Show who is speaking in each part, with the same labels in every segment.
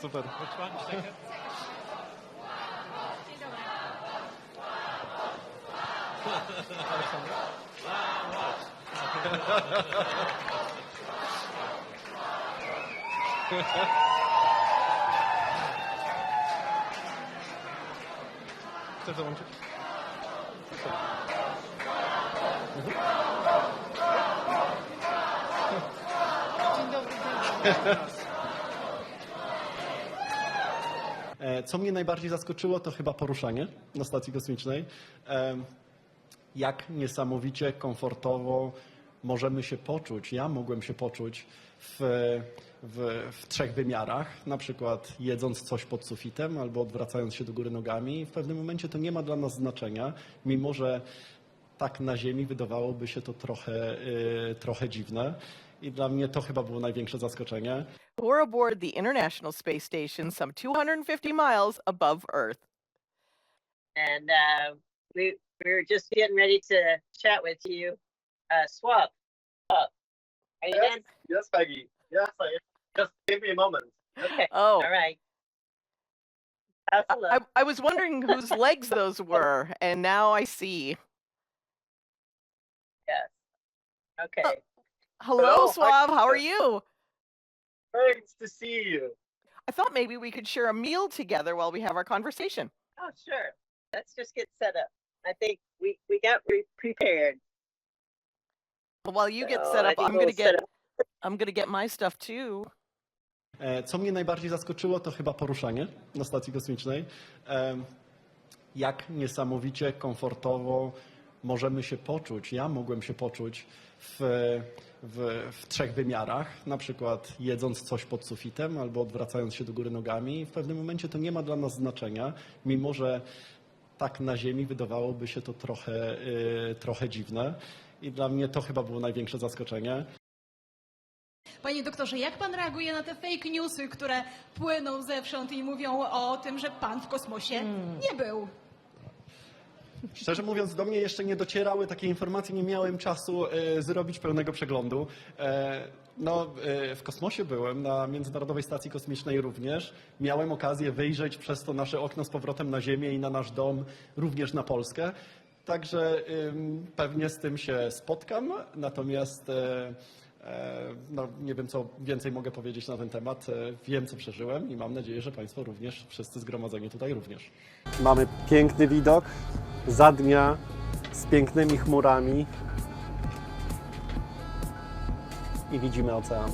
Speaker 1: Super. Chcesz dołączyć? E, Co mnie najbardziej zaskoczyło, to chyba poruszanie na stacji kosmicznej. Jak niesamowicie komfortowo możemy się poczuć, ja mogłem się poczuć w, w, w trzech wymiarach, na przykład jedząc coś pod sufitem albo odwracając się do góry nogami. W pewnym momencie to nie ma dla nas znaczenia, mimo że tak na Ziemi wydawałoby się to trochę, y, trochę dziwne. I dla mnie to chyba było największe zaskoczenie.
Speaker 2: We're aboard the International Space Station some 250 miles above Earth.
Speaker 3: and uh, we we were just getting ready to chat with you. Uh, swap up. Are you
Speaker 4: Yes,
Speaker 3: in?
Speaker 4: yes, Peggy. Yes, I, just give me a moment.
Speaker 3: Okay.
Speaker 2: Oh,
Speaker 3: All right. How's the
Speaker 2: I,
Speaker 3: look?
Speaker 2: I was wondering whose legs those were, and now I see.
Speaker 3: Yes. Okay.
Speaker 2: Hello,
Speaker 4: Hello,
Speaker 2: Suave. How are you?
Speaker 4: Thanks to see you.
Speaker 2: I thought maybe we could share a meal together while we have our conversation.
Speaker 3: Oh, sure. Let's just get set up. I think we we got re- prepared.
Speaker 2: While you get set up, I'm
Speaker 3: we'll
Speaker 2: gonna get
Speaker 3: up.
Speaker 2: I'm gonna get my stuff too.
Speaker 1: E, Co mnie najbardziej zaskoczyło, to chyba poruszanie na stacji kosmicznej. Em, Jak niesamowicie komfortowo możemy się poczuć, ja mogłem się poczuć w, w, w trzech wymiarach, na przykład jedząc coś pod sufitem albo odwracając się do góry nogami. W pewnym momencie to nie ma dla nas znaczenia, mimo że tak na Ziemi wydawałoby się to trochę, y, trochę dziwne. I dla mnie to chyba było największe zaskoczenie.
Speaker 5: Panie doktorze, jak pan reaguje na te fake newsy, które płyną zewsząd i mówią o tym, że pan w kosmosie nie był?
Speaker 1: Szczerze mówiąc, do mnie jeszcze nie docierały takie informacje, nie miałem czasu e, zrobić pełnego przeglądu. E, no, e, w kosmosie byłem, na Międzynarodowej Stacji Kosmicznej również. Miałem okazję wyjrzeć przez to nasze okno z powrotem na Ziemię i na nasz dom, również na Polskę. Także pewnie z tym się spotkam, natomiast e, e, no, nie wiem, co więcej mogę powiedzieć na ten temat. E, Wiem, co przeżyłem i mam nadzieję, że Państwo również, wszyscy zgromadzeni tutaj również. Mamy piękny widok za dnia z pięknymi chmurami i widzimy ocean.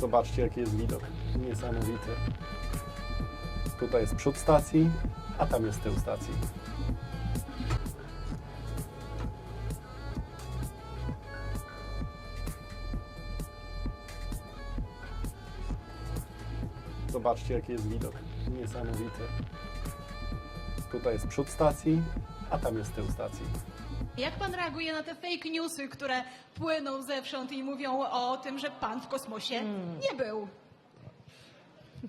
Speaker 1: Zobaczcie, jaki jest widok. Niesamowity. Tutaj jest przód stacji, a tam jest tył stacji. Zobaczcie, jaki jest widok. Niesamowity. Tutaj jest przód stacji, a tam jest tył stacji.
Speaker 5: Jak pan reaguje na te fake newsy, które płyną zewsząd i mówią o tym, że pan w kosmosie nie był?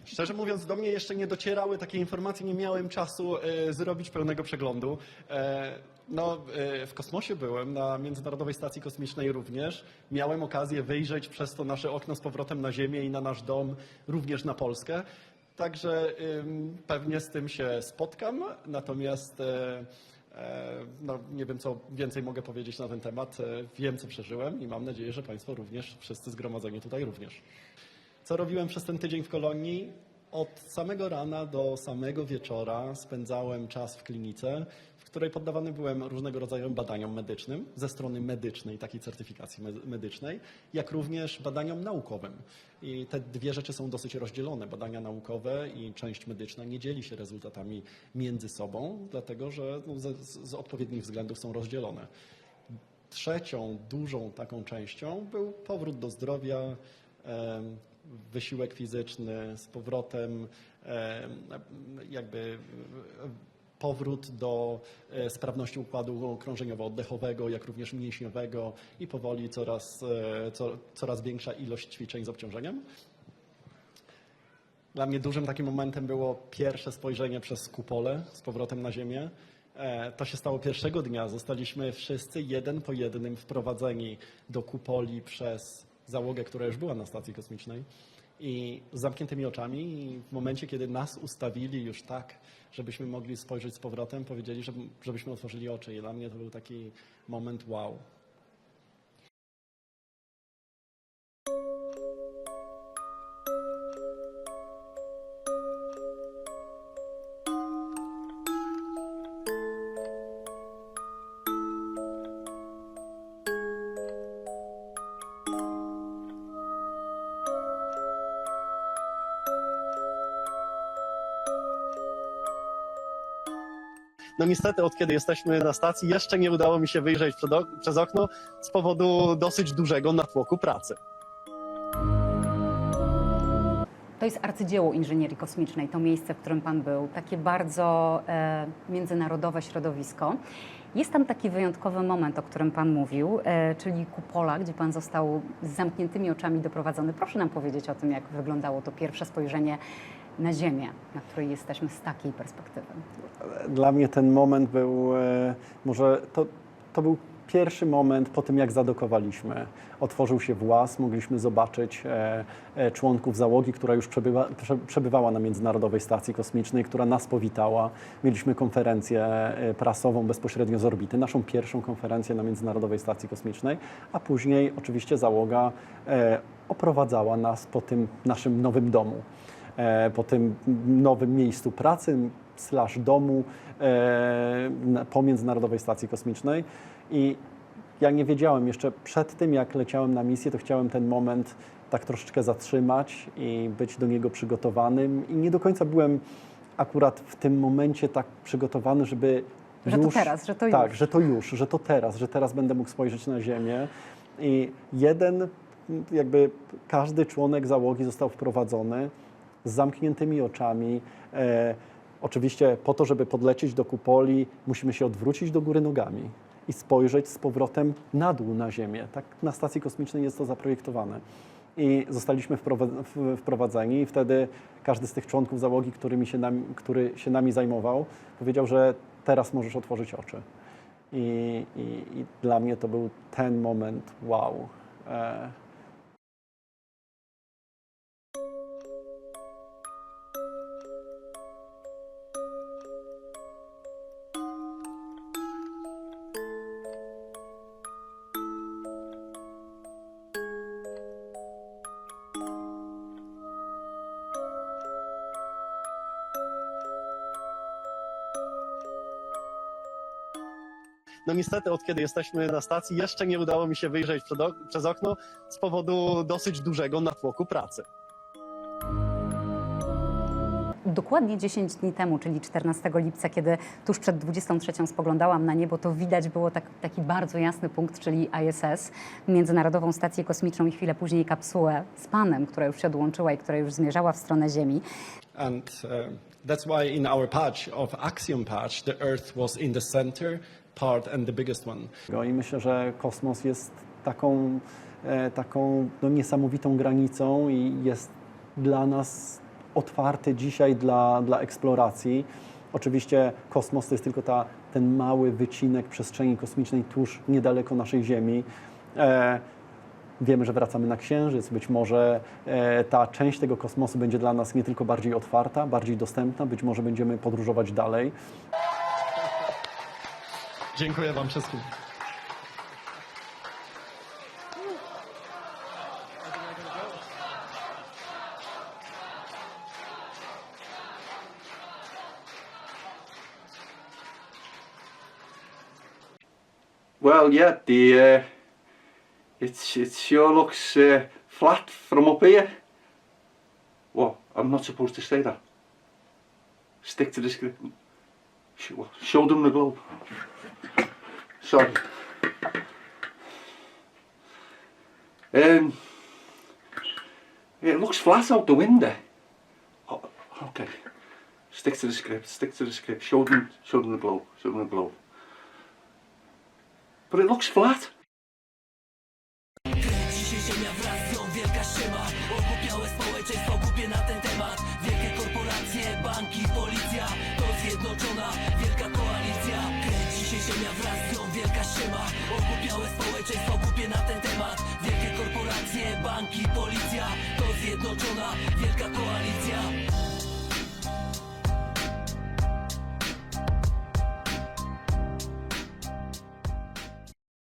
Speaker 1: Szczerze mówiąc, do mnie jeszcze nie docierały takie informacje, nie miałem czasu e, zrobić pełnego przeglądu. E, no, e, w kosmosie byłem, na Międzynarodowej Stacji Kosmicznej również. Miałem okazję wyjrzeć przez to nasze okno z powrotem na Ziemię i na nasz dom, również na Polskę. Także pewnie z tym się spotkam, natomiast e, e, no, nie wiem, co więcej mogę powiedzieć na ten temat. E, Wiem, co przeżyłem i mam nadzieję, że Państwo również, wszyscy zgromadzeni tutaj również. Co robiłem przez ten tydzień w kolonii? Od samego rana do samego wieczora spędzałem czas w klinice, w której poddawany byłem różnego rodzaju badaniom medycznym ze strony medycznej, takiej certyfikacji me- medycznej, jak również badaniom naukowym. I te dwie rzeczy są dosyć rozdzielone. Badania naukowe i część medyczna nie dzieli się rezultatami między sobą, dlatego że no, z, z odpowiednich względów są rozdzielone. Trzecią dużą taką częścią był powrót do zdrowia, wysiłek fizyczny, z powrotem em, jakby powrót do e, sprawności układu krążeniowo-oddechowego, jak również mięśniowego i powoli coraz, e, co, coraz większa ilość ćwiczeń z obciążeniem. Dla mnie dużym takim momentem było pierwsze spojrzenie przez kupolę z powrotem na Ziemię. E, To się stało pierwszego dnia. Zostaliśmy wszyscy jeden po jednym wprowadzeni do kupoli przez załogę, która już była na stacji kosmicznej. I z zamkniętymi oczami, w momencie, kiedy nas ustawili już tak, żebyśmy mogli spojrzeć z powrotem, powiedzieli, żeby, żebyśmy otworzyli oczy. I dla mnie to był taki moment wow.
Speaker 4: No niestety, od kiedy jesteśmy na stacji, jeszcze nie udało mi się wyjrzeć przez okno z powodu dosyć dużego natłoku pracy.
Speaker 6: To jest arcydzieło inżynierii kosmicznej, to miejsce, w którym Pan był, takie bardzo e, międzynarodowe środowisko. Jest tam taki wyjątkowy moment, o którym Pan mówił, e, czyli kupola, gdzie Pan został z zamkniętymi oczami doprowadzony. Proszę nam powiedzieć o tym, jak wyglądało to pierwsze spojrzenie na Ziemię, na której jesteśmy z takiej perspektywy.
Speaker 1: Dla mnie ten moment był, e, może to, to był pierwszy moment po tym, jak zadokowaliśmy. Otworzył się włas, mogliśmy zobaczyć e, e, członków załogi, która już przebywa, prze, przebywała na Międzynarodowej Stacji Kosmicznej, która nas powitała. Mieliśmy konferencję prasową bezpośrednio z orbity, naszą pierwszą konferencję na Międzynarodowej Stacji Kosmicznej, a później oczywiście załoga oprowadzała nas po tym naszym nowym domu po tym nowym miejscu pracy slash domu e, po Międzynarodowej Stacji Kosmicznej. I ja nie wiedziałem jeszcze przed tym, jak leciałem na misję, to chciałem ten moment tak troszeczkę zatrzymać i być do niego przygotowanym. I nie do końca byłem akurat w tym momencie tak przygotowany, żeby
Speaker 6: Że to
Speaker 1: już,
Speaker 6: teraz, że to
Speaker 1: tak,
Speaker 6: już.
Speaker 1: że to już, że to teraz, że teraz będę mógł spojrzeć na Ziemię. I jeden, jakby każdy członek załogi został wprowadzony z zamkniętymi oczami. E, oczywiście po to, żeby podlecieć do kupoli, musimy się odwrócić do góry nogami i spojrzeć z powrotem na dół na Ziemię. Tak na stacji kosmicznej jest to zaprojektowane. I zostaliśmy wprowadzeni i wtedy każdy z tych członków załogi, którymi się nami, który się nami zajmował, powiedział, że teraz możesz otworzyć oczy. I, i, i dla mnie to był ten moment wow. E,
Speaker 4: No niestety, od kiedy jesteśmy na stacji, jeszcze nie udało mi się wyjrzeć przez okno z powodu dosyć dużego natłoku pracy.
Speaker 6: Dokładnie 10 dni temu, czyli 14 lipca, kiedy tuż przed 23 spoglądałam na niebo, to widać było tak, taki bardzo jasny punkt, czyli ISS, Międzynarodową Stację Kosmiczną i chwilę później kapsułę z Panem, która już się odłączyła i która już zmierzała w stronę Ziemi.
Speaker 1: And uh, that's why in our patch of Axiom patch, the Earth was in the center part and the biggest one. I myślę, że kosmos jest taką, e, taką no, niesamowitą granicą i jest dla nas otwarty dzisiaj dla, dla eksploracji. Oczywiście kosmos to jest tylko ta, ten mały wycinek przestrzeni kosmicznej tuż niedaleko naszej Ziemi. E, Wiemy, że wracamy na Księżyc. Być może e, ta część tego kosmosu będzie dla nas nie tylko bardziej otwarta, bardziej dostępna, być może będziemy podróżować dalej.
Speaker 4: Dziękuję Wam wszystkim.
Speaker 7: Well, yeah, the uh, it's it sure looks uh, flat from up here. Well, I'm not supposed to say that. Stick to the script. Sh- well, show them the globe. Sorry. Um, it looks flat out the window. Oh, okay. Stick to the script. Stick to the script. Show them. Show them the globe. Show them the globe. But it looks flat.
Speaker 8: Zjednoczona wielka koalicja